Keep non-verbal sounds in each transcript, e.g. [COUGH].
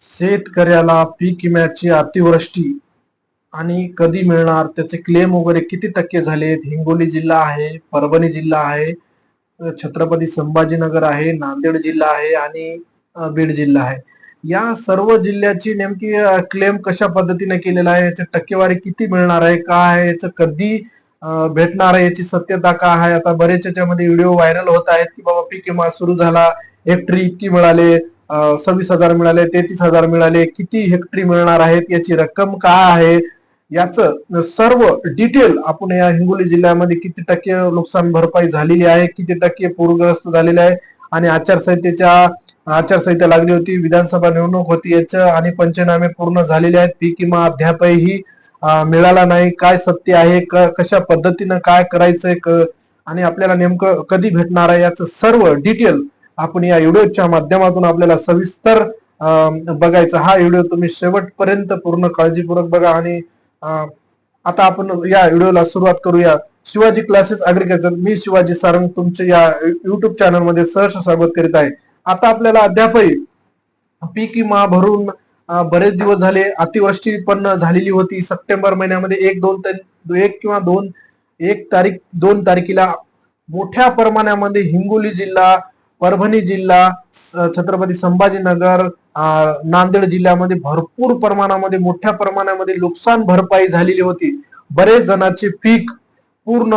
शेतकऱ्याला पीक विम्याची अतिवृष्टी आणि कधी मिळणार त्याचे क्लेम वगैरे किती टक्के झालेत? हिंगोली जिल्हा आहे परभणी जिल्हा आहे छत्रपती संभाजीनगर आहे नांदेड जिल्हा आहे आणि बीड जिल्हा आहे. या सर्व जिल्ह्याची नेमकी क्लेम कशा पद्धतीने केलेला आहे? याची टक्केवारी किती मिळणार आहे? काय आहे? याचं कधी भेटणार आहे? याची सत्यता काय आहे? आता बरेच याच्यामध्ये व्हिडिओ व्हायरल होत आहेत की बाबा पीक विमा सुरू झाला हेक्टरी इतकी मिळाले सव्वीस हजार मिळाले तेहतीस हजार मिळाले किती हेक्टरी मिळणार आहेत याची रक्कम काय आहे? याचं सर्व डिटेल आपण या हिंगोली जिल्ह्यामध्ये किती टक्के नुकसान भरपाई झालेली आहे किती टक्के पूरग्रस्त झालेले आहे आणि आचारसंहितेच्या आचारसंहिता लागली होती विधानसभा निवडणूक होती याचं आणि पंचनामे पूर्ण झालेले आहेत पीक किंवा अध्यापही मिळाला नाही काय सत्य आहे कशा पद्धतीनं काय करायचंय क- आणि आपल्याला नेमकं कधी भेटणार आहे याचं सर्व डिटेल आपण या व्हिडिओच्या माध्यमातून आपल्याला सविस्तर बघायचा. हा व्हिडिओ तुम्ही शेवटपर्यंत पूर्ण काळजीपूर्वक बघा आणि आता आपण या व्हिडिओला सुरुवात करूया. शिवाजी क्लासेस अग्रिकल्चर मी शिवाजी सारंग तुमच्या या युट्यूब चॅनलमध्ये सहर्ष स्वागत करीत आहे. आता आपल्याला अद्यापही पीक विमा भरून बरेच दिवस झाले. अतिवृष्टी पण झालेली होती. सप्टेंबर महिन्यामध्ये एक दोन तारीख एक किंवा दोन एक तारीख दोन तारखेला मोठ्या प्रमाणामध्ये हिंगोली जिल्हा परभणी जिल्हा छत्रपती संभाजीनगर नांदेड जिल्ह्यामध्ये भरपूर प्रमाणामध्ये मोठ्या प्रमाणामध्ये नुकसान भरपाई झालेली होती. बरेच जणांचे पीक पूर्ण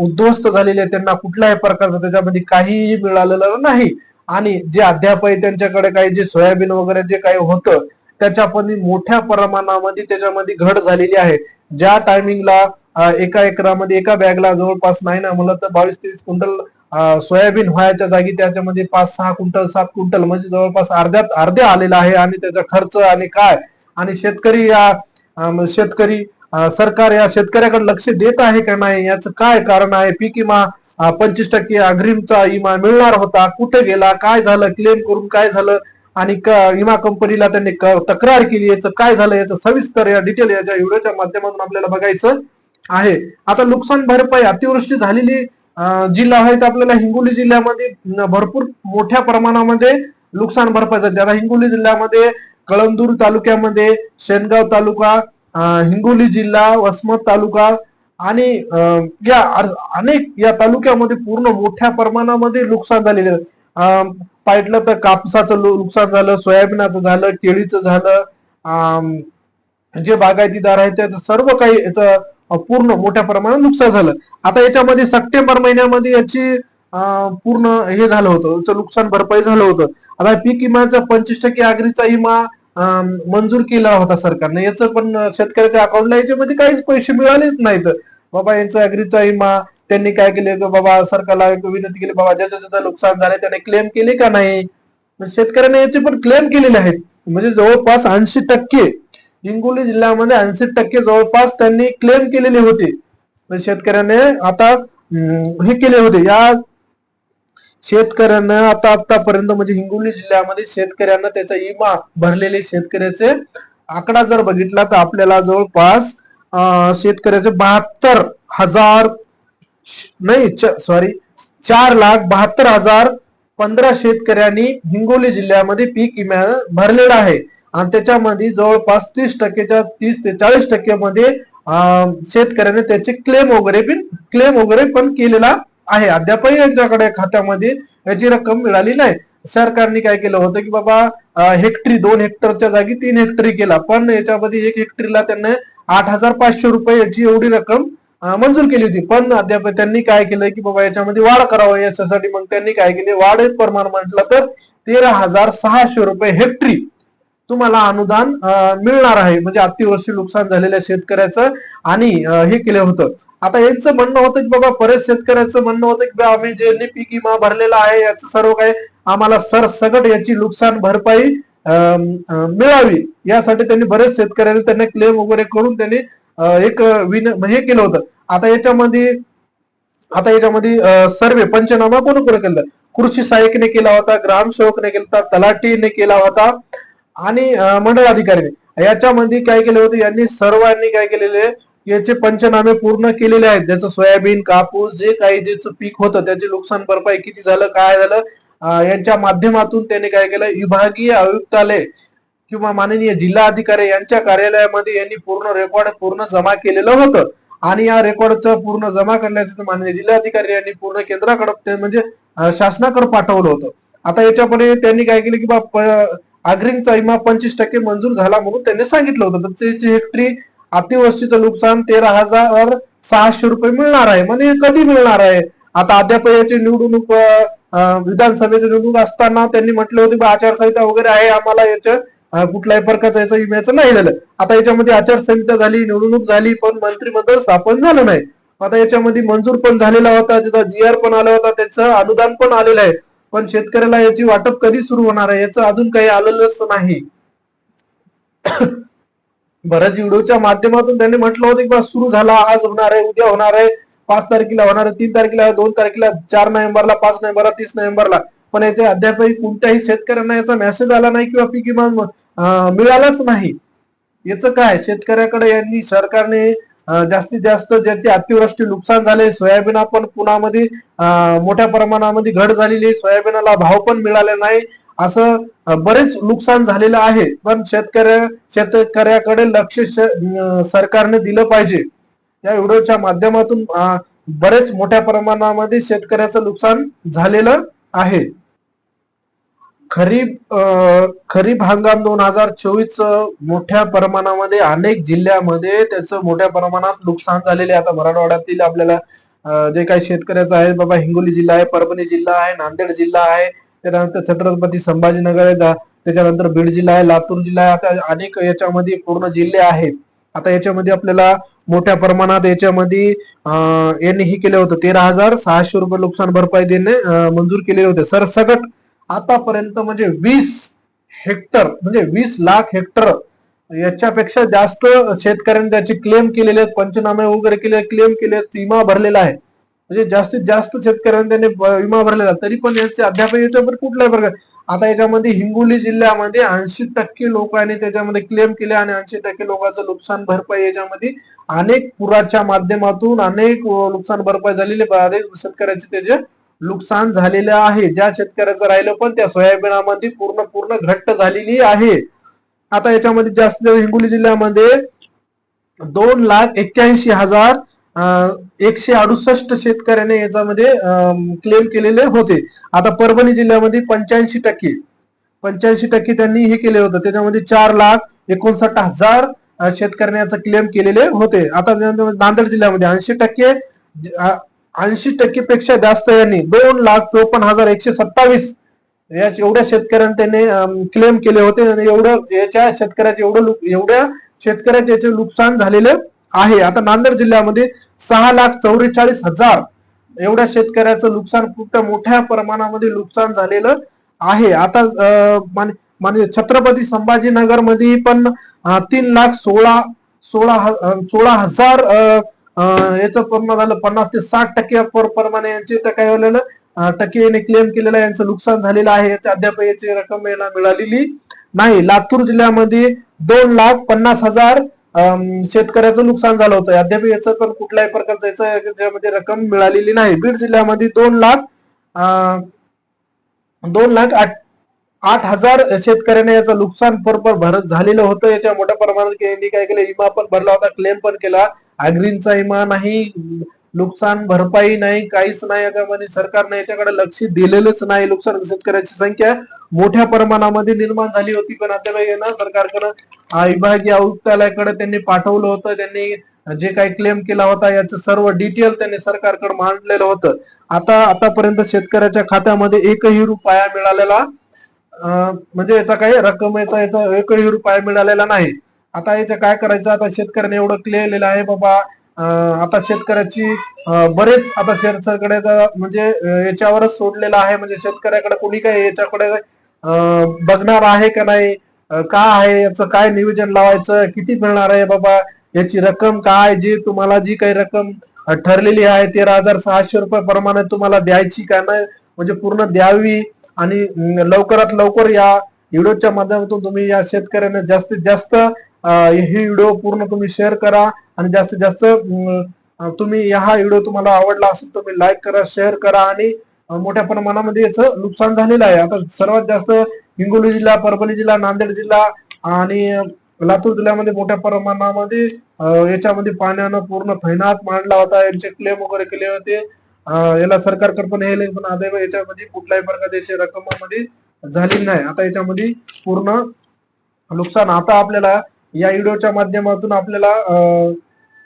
उद्ध्वस्त झालेले त्यांना कुठल्याही प्रकारचं त्याच्यामध्ये काहीही मिळालेलं नाही. आणि जे अद्यापही त्यांच्याकडे काही जे सोयाबीन वगैरे जे काही होतं त्याच्यापणी मोठ्या प्रमाणामध्ये त्याच्यामध्ये घट झालेली आहे. ज्या टायमिंगला एका एकरामध्ये एका बॅगला जवळपास नाही ना म्हणलं तर बावीस तेवीस क्विंटल सोयाबीन व्हायच्या जागी त्याच्यामध्ये पाच सहा क्विंटल सात क्विंटल म्हणजे जवळपास अर्ध्यात अर्ध्या आलेला आहे आणि त्याचा खर्च आणि काय? आणि शेतकरी या शेतकरी सरकार या शेतकऱ्याकडे लक्ष देत आहे का नाही? याचं काय कारण आहे? पीक विमा पंचवीस टक्के अग्रिमचा विमा मिळणार होता. कुठे गेला? काय झालं? क्लेम करून काय झालं? आणि विमा कंपनीला त्यांनी तक्रार केली. याचं काय झालं? याचं सविस्तर या डिटेल याच्या व्हिडिओच्या माध्यमातून आपल्याला बघायचं आहे. आता नुकसान भरपाई अतिवृष्टी झालेली जिल्हा आहे तर आपल्याला हिंगोली जिल्ह्यामध्ये भरपूर मोठ्या प्रमाणामध्ये नुकसान भरपाई जाते आता हिंगोली जिल्ह्यामध्ये कळंदूर तालुक्यामध्ये शेनगाव तालुका हिंगोली जिल्हा वसमत तालुका आणि या अनेक या तालुक्यामध्ये पूर्ण मोठ्या प्रमाणामध्ये नुकसान झालेले पाहिलं तर कापसाचं नुकसान झालं सोयाबीनाचं झालं केळीचं झालं अं, जे बागायतीदार आहेत त्याचं सर्व काही याचं पूर्ण मोठ्या प्रमाणात नुकसान झालं. आता याच्यामध्ये सप्टेंबर महिन्यामध्ये याची पूर्ण हे झालं होतं. याचं नुकसान भरपाई झालं होतं. आता पीक विम्याचा पंचवीस टक्के आगरीचा विमा मंजूर केला होता सरकारने. याचं पण शेतकऱ्याच्या अकाउंटला याच्यामध्ये काहीच पैसे मिळालेच नाहीत. बाबा यांचा अग्रीचा विमा त्यांनी काय केले? बाबा सरकारला विनंती केली बाबा ज्याचं ज्याचं नुकसान झालं त्याने क्लेम केले का नाही? शेतकऱ्याने याचे पण क्लेम केलेले आहेत. म्हणजे जवळपास ऐंशी टक्के हिंगोली जिल्ह्यामध्ये ऐंशी टक्के जवळपास त्यांनी क्लेम केलेले होते. शेतकऱ्याने आता हे केले होते. या शेतकऱ्यांना आता आतापर्यंत म्हणजे हिंगोली जिल्ह्यामध्ये शेतकऱ्यांना त्याचा विमा भरलेले शेतकऱ्याचे आकडा जर बघितला तर आपल्याला जवळपास शेतकऱ्याचे बहात्तर हजार नाही सॉरी चार लाख बहात्तर हजार पंधरा शेतकऱ्यांनी हिंगोली जिल्ह्यामध्ये पीक विमा भरलेला आहे. आणि त्याच्यामध्ये जवळपास तीस टक्केच्या तीस ते चाळीस टक्क्यामध्ये शेतकऱ्याने त्याचे क्लेम वगैरे पण क्लेम वगैरे पण केलेला आहे. अद्यापही यांच्याकडे खात्यामध्ये याची रक्कम मिळाली नाही. सरकारने काय केलं होतं की बाबा हेक्टरी दोन हेक्टरच्या जागी तीन हेक्टरी केला. पण याच्यामध्ये एक हेक्टरीला त्यांना आठ हजार पाचशे रुपये याची एवढी रक्कम मंजूर केली होती. पण अद्याप त्यांनी काय केलं की बाबा याच्यामध्ये वाढ करावं याच्यासाठी मग त्यांनी काय केले? वाढ प्रमाण म्हटलं तर तेरा हजार सहाशे रुपये हेक्टरी तुम्हाला अनुदान मिळणार आहे. म्हणजे अतिवृष्टी नुकसान झालेल्या शेतकऱ्याचं आणि हे केलं होतं. आता यांचं म्हणणं होतं की बाबा बरेच शेतकऱ्याचं म्हणणं होतं की आम्ही जे पीक विमा भरलेला आहे याचं सर्व काही आम्हाला सरसकट याची नुकसान भरपाई अं, मिळावी. यासाठी त्यांनी बरेच शेतकऱ्यांनी त्यांना क्लेम वगैरे करून त्यांनी एक विन हे केलं होतं. आता याच्यामध्ये आता याच्यामध्ये सर्वे पंचनामा कोण कोण केलं? कृषी सहाय्यकने केला होता ग्रामसेवकने केला होता तलाटीने केला होता. आणि मंडळ अधिकारी याच्यामध्ये काय केलं होतं यांनी सर्वांनी काय केलेले याचे पंचनामे पूर्ण केलेले आहेत. ज्याचं सोयाबीन कापूस जे काही ज्याचं पीक होतं त्याचे नुकसान भरपाई किती झालं काय झालं यांच्या माध्यमातून त्यांनी काय केलं विभागीय आयुक्तालय किंवा माननीय जिल्हा अधिकारी यांच्या कार्यालयामध्ये यांनी पूर्ण रेकॉर्ड पूर्ण जमा केलेलं होतं. आणि या रेकॉर्डचं पूर्ण जमा करण्याचं माननीय जिल्हाधिकारी यांनी पूर्ण केंद्राकडे ते म्हणजे शासनाकडे पाठवलं होतं. आता याच्यापुढे त्यांनी काय केलं की बा अग्रिमचा विमा पंचवीस टक्के मंजूर झाला म्हणून त्यांनी सांगितलं होतं. तर त्याची हेक्टरी अतिवृष्टीचं नुकसान तेरा हजार सहाशे रुपये मिळणार आहे. म्हणजे कधी मिळणार आहे? आता अद्याप याची निवडणूक विधानसभेची निवडणूक असताना त्यांनी म्हटले होते की आचारसंहिता वगैरे आहे आम्हाला याच्या कुठल्याही प्रकारचं याचं विम्याचं नाही झालं. आता याच्यामध्ये आचारसंहिता झाली निवडणूक झाली पण मंत्रिमंडळ स्थापन झालं नाही. आता याच्यामध्ये मंजूर पण झालेला होता त्याचा जी आर पण आला होता त्याचं अनुदान पण आलेलं आहे. पण शेतकऱ्याला याची वाटप कधी सुरू होणार आहे याचं अजून काही आलेलंच नाही. [COUGHS] बऱ्याच व्हिडिओच्या माध्यमातून त्यांनी म्हटलं होतं की बा सुरू झाला आज होणार आहे उद्या होणार आहे पाच तारखेला होणार आहे तीन तारखेला दोन तारखेला चार नोव्हेंबरला पाच नोव्हेंबरला तीस नोव्हेंबरला. पण येथे अद्यापही कोणत्याही शेतकऱ्यांना याचा मेसेज आला नाही किंवा पीक विमा मिळालाच नाही. याचं काय? शेतकऱ्याकडे यांनी सरकारने जास्तीत जास्त ज्याचे अतिवृष्टी नुकसान झाले सोयाबीन आपण पुण्यामध्ये मोठ्या प्रमाणामध्ये घट झालेली आहे. सोयाबीनला भाव पण मिळाले नाही. असं बरेच नुकसान झालेलं आहे. पण शेतकऱ्या शेतकऱ्याकडे लक्ष सरकारने दिलं पाहिजे. या व्हिडिओच्या माध्यमातून बरेच मोठ्या प्रमाणामध्ये शेतकऱ्याचं नुकसान झालेलं आहे. खरीप खरीप हंगाम दोन हजार चोवीस मोठ्या प्रमाणामध्ये अनेक जिल्ह्यामध्ये त्याचं मोठ्या प्रमाणात नुकसान झालेले आता मराठवाड्यातील आपल्याला जे काही शेतकऱ्याचं आहे बाबा हिंगोली जिल्हा आहे परभणी जिल्हा आहे नांदेड जिल्हा आहे त्यानंतर छत्रपती संभाजीनगर आहे त्याच्यानंतर बीड जिल्हा आहे लातूर जिल्हा आहे. आता अनेक याच्यामध्ये पूर्ण जिल्हे आहेत. आता याच्यामध्ये आपल्याला मोठ्या प्रमाणात याच्यामध्ये अं, यांनी हे केलं होतं. तेरा हजार सहाशे रुपये नुकसान भरपाई देणे मंजूर केलेले होते. सरसकट आतापर्यंत म्हणजे वीस हेक्टर म्हणजे वीस लाख हेक्टर याच्यापेक्षा जास्त शेतकऱ्यांनी त्याचे क्लेम केलेले आहेत. पंचनामे वगैरे केले क्लेम केले आहेत, विमा भरलेला आहे. म्हणजे जास्तीत जास्त शेतकऱ्यांनी त्याने विमा भरलेला आहे. तरी पण याचे अद्याप याच्यावर कुठलाही प्रकार आता याच्यामध्ये हिंगोली जिल्ह्यामध्ये ऐंशी टक्के लोकांनी त्याच्यामध्ये क्लेम केले आणि ऐंशी टक्के लोकांचं नुकसान भरपाई याच्यामध्ये अनेक पुराच्या माध्यमातून अनेक नुकसान भरपाई झालेली अनेक शेतकऱ्याचे त्याचे नुकसान झालेलं आहे. ज्या शेतकऱ्याचं राहिलं पण त्या सोयाबीनामध्ये पूर्ण पूर्ण घट्ट झालेली आहे. आता याच्यामध्ये जास्त हिंगोली जिल्ह्यामध्ये दोन लाख एक्क्याऐंशी हजार अं, एकशे अडुसष्ट शेतकऱ्याने याच्यामध्ये क्लेम केलेले होते. आता परभणी जिल्ह्यामध्ये पंच्याऐंशी टक्के पंच्याऐंशी टक्के त्यांनी हे केले होते. त्याच्यामध्ये चार लाख एकोणसाठ हजार अं, शेतकऱ्यांनी याचा क्लेम केलेले होते. आता नांदेड जिल्ह्यामध्ये ऐंशी टक्के ऐंशी टक्के पेक्षा जास्त यांनी दोन लाख चोपन्न हजार एकशे सत्तावीस या एवढ्या शेतकऱ्यांनी त्यांनी क्लेम केले होते आणि एवढं याच्या शेतकऱ्याचे एवढं एवढ्या शेतकऱ्याचे याचे नुकसान झालेलं आहे. आता नांदेड जिल्ह्यामध्ये सहा लाख चौवेचाळीस हजार एवढ्या शेतकऱ्याचं नुकसान खूप मोठ्या प्रमाणामध्ये नुकसान झालेलं आहे. आता म्हणजे छत्रपती संभाजीनगरमध्ये पण तीन लाख सोळा सोळा सोळा हजार याचं पूर्ण झालं पन्नास ते साठ टक्के पर- प्रमाणे यांचे तर काय झालेलं टक्के याने क्लेम केलेलं यांचं नुकसान झालेलं आहे अद्याप याची रक्कम याला मिळालेली नाही. लातूर जिल्ह्यामध्ये दोन लाख पन्नास हजार शेतकऱ्याचं नुकसान झालं होतं. अद्याप याचं पण कुठल्याही प्रकारचं याचं याच्यामध्ये रक्कम मिळालेली नाही. बीड जिल्ह्यामध्ये दोन लाख दोन लाख आठ आठ हजार शेतकऱ्यांना याचं नुकसान बरोबर भरत झालेलं होतं. याच्या मोठ्या प्रमाणात यांनी काय केलं विमा पण भरला होता क्लेम पण केला. अग्रीनचा इमा नाही नुकसान भरपाई नाही काहीच नाही याच्यामध्ये म्हणजे सरकारने याच्याकडे लक्ष दिलेलंच नाही. नुकसान शेतकऱ्याची संख्या मोठ्या प्रमाणामध्ये निर्माण झाली होती पण आता ना सरकारकडं विभागीय आयुक्तालयाकडे त्यांनी पाठवलं होतं त्यांनी जे काही क्लेम केला होता याचं सर्व डिटेल त्यांनी सरकारकडे मांडलेलं होतं. आता आतापर्यंत शेतकऱ्याच्या खात्यामध्ये एकही रुपया मिळालेला म्हणजे याचा काही याचा याचा एकही रुपया मिळालेला नाही. आता याचं काय करायचं? आता शेतकऱ्याने एवढं क्लिअरलेलं आहे बाबा. आता शेतकऱ्याची बरेच आता शेतकऱ्याकडे म्हणजे याच्यावरच सोडलेलं आहे. म्हणजे शेतकऱ्याकडे कोणी काही याच्याकडे बघणार आहे का नाही? का आहे? याचं काय नियोजन लावायचं? किती मिळणार आहे बाबा? याची रक्कम काय? जी तुम्हाला जी काही रक्कम ठरलेली आहे तेरा हजार सहाशे रुपये प्रमाणे तुम्हाला द्यायची का नाही? म्हणजे पूर्ण द्यावी आणि लवकरात लवकर या व्हिडिओच्या माध्यमातून तुम्ही या शेतकऱ्यांना जास्तीत जास्त हे व्हिडिओ पूर्ण तुम्ही शेअर करा आणि जास्तीत जास्त तुम्ही हा व्हिडिओ तुम्हाला आवडला असेल तुम्ही लाईक करा शेअर करा आणि मोठ्या प्रमाणामध्ये याचं नुकसान झालेलं आहे. आता सर्वात जास्त हिंगोली जिल्हा परभणी जिल्हा नांदेड जिल्हा आणि लातूर जिल्ह्यामध्ये मोठ्या प्रमाणामध्ये याच्यामध्ये पाण्यानं पूर्ण थैनात मांडला होता. यांचे क्लेम वगैरे केले होते. याला सरकारकडे पण हे पण अद्याप याच्यामध्ये कुठल्याही प्रकारची रक्कमामध्ये झाली नाही. आता याच्यामध्ये पूर्ण नुकसान. आता आपल्याला या व्हिडिओच्या माध्यमातून आपल्याला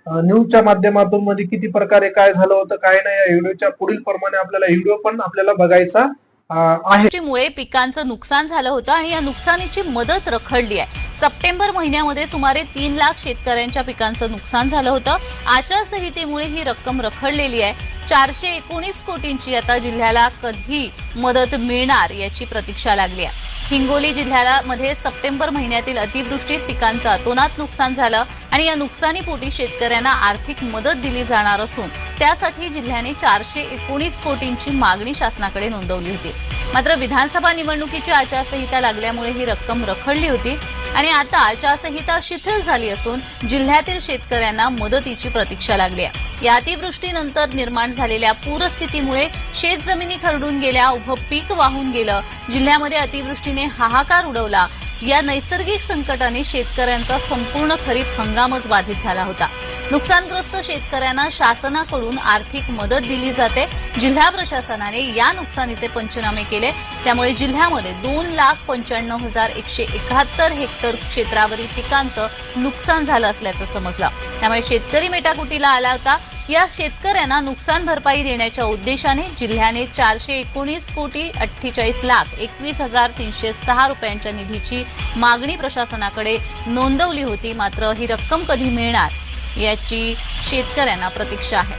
न्यूजच्या माध्यमातून मध्ये किती प्रकारे काय झालं होतं काय नाही या व्हिडिओच्या पुढील प्रमाणे आपल्याला व्हिडिओ पण आपल्याला बघायचा आहे. मुळे पिकांचं नुकसान झालं होतं आणि या नुकसानीची मदत रखडली आहे. सप्टेंबर महिन्यामध्ये सुमारे तीन लाख शेतकऱ्यांच्या पिकांचं नुकसान झालं होतं. आचारसंहितेमुळे ही रक्कम रखडलेली आहे. चारशे एकोणीस कोटींची आता जिल्ह्याला कधी मदत मिळणार याची प्रतीक्षा लागली आहे. हिंगोली जिल्ह्याला मध्ये सप्टेंबर महिन्यातील अतिवृष्टीत पिकांचं अतोनात नुकसान झालं आणि या नुकसानीपोटी शेतकऱ्यांना आर्थिक मदत दिली जाणार असून त्यासाठी जिल्ह्याने चारशे एकोणीस कोटींची मागणी शासनाकडे नोंदवली होती. मात्र विधानसभा निवडणुकीची आचारसंहिता लागल्यामुळे ही रक्कम रखडली होती. आणि आता आचारसंहिता शिथिल झाली असून जिल्ह्यातील शेतकऱ्यांना मदतीची प्रतीक्षा लागली आहे. या अतिवृष्टीनंतर निर्माण झालेल्या पूरस्थितीमुळे शेतजमिनी खरडून गेल्या उभं पीक वाहून गेलं. जिल्ह्यामध्ये अतिवृष्टीने हाहाकार उडवला. या नैसर्गिक संकटाने शेतकऱ्यांचा संपूर्ण खरीप हंगामच बाधित झाला होता. नुकसानग्रस्त शेतकऱ्यांना शासनाकडून आर्थिक मदत दिली जाते. जिल्हा प्रशासनाने या नुकसानीचे पंचनामे केले. त्यामुळे जिल्ह्यामध्ये दोन लाख पंच्याण्णव हजार एकशे एकाहत्तर हेक्टर क्षेत्रावरील पिकांचं नुकसान झालं असल्याचं समजलं. त्यामुळे शेतकरी मेटाकुटीला आला होता. या शेतकऱ्यांना नुकसान भरपाई देण्याच्या उद्देशाने जिल्ह्याने चारशे एकोणीस कोटी अठ्ठेचाळीस लाख एकवीस हजार तीनशे सहा रुपयांच्या निधीची मागणी प्रशासनाकडे नोंदवली होती. मात्र ही रक्कम कधी मिळणार याची शेतकऱ्यांना प्रतीक्षा आहे.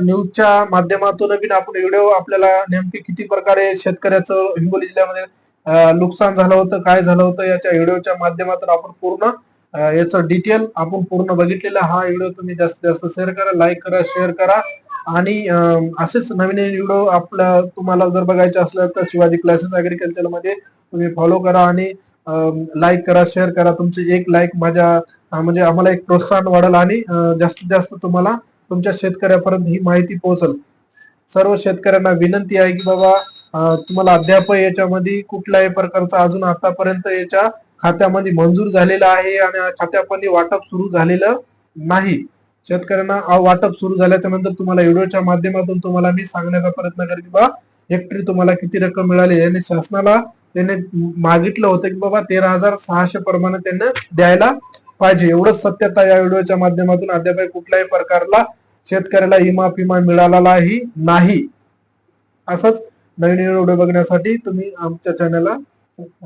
न्यूजच्या माध्यमातून बी आपण व्हिडिओ आपल्याला नेमके किती प्रकारे शेतकऱ्याचं हिंगोली जिल्ह्यामध्ये नुकसान झालं होतं काय झालं होतं याच्या व्हिडिओच्या माध्यमातून आपण पूर्ण याचं डिटेल आपण पूर्ण बघितलेला हा व्हिडिओ तुम्ही जास्तीत जास्त शेअर करा लाईक करा शेअर करा. आणि असेच नवीन व्हिडिओ आपल्या तुम्हाला जर बघायचे असलं तर शिवाजी क्लासेस अग्रिकल्चरमध्ये तुम्ही फॉलो करा आणि लाईक करा शेअर करा. तुमचे एक लाईक माझ्या म्हणजे आम्हाला एक प्रोत्साहन वाढेल आणि जास्तीत जास्त तुम्हाला तुमच्या शेतकऱ्यापर्यंत ही माहिती पोहोचल. सर्व शेतकऱ्यांना विनंती आहे की बाबा तुम्हाला अद्याप याच्यामध्ये कुठल्याही प्रकारचा अजून आतापर्यंत याच्या खात्यामध्ये मंजूर झालेला आहे आणि खात्यामध्ये वाटप सुरू झालेलं नाही. शेतकऱ्यांना वाटप सुरू झाल्याच्यानंतर तुम्हाला व्हिडिओच्या माध्यमातून तुम्हाला मी सांगण्याचा प्रयत्न करेन की हेक्टरी तुम्हाला किती रक्कम मिळाली आणि शासनाला त्याने मागितलं होतं की बाबा तेरा हजार सहाशे प्रमाणे त्यांना द्यायला पाहिजे. एवढंच सत्यता या व्हिडिओच्या माध्यमातून अद्याप कुठल्याही प्रकारला शेतकऱ्याला इमा पिमा मिळालेलाही नाही. असंच नवीन व्हिडिओ बघण्यासाठी तुम्ही आमच्या चॅनलला